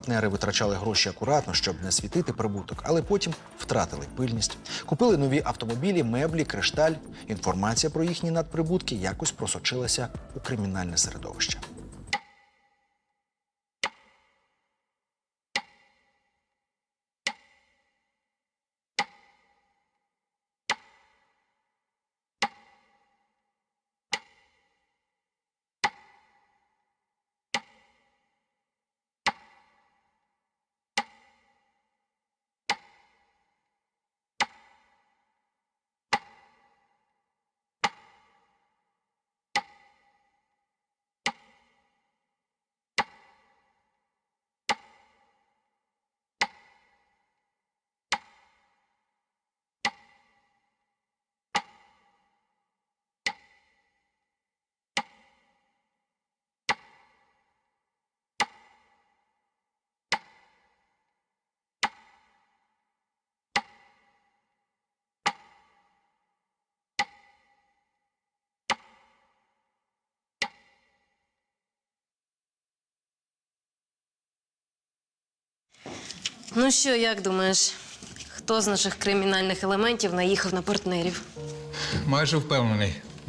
Партнери витрачали гроші акуратно, щоб не світити прибуток, але потім втратили пильність. Купили нові автомобілі, меблі, кришталь. Інформація про їхні надприбутки якось просочилася у кримінальне середовище. Ну що, як думаєш, хто з наших кримінальних елементів наїхав на партнерів? Майже впевнений.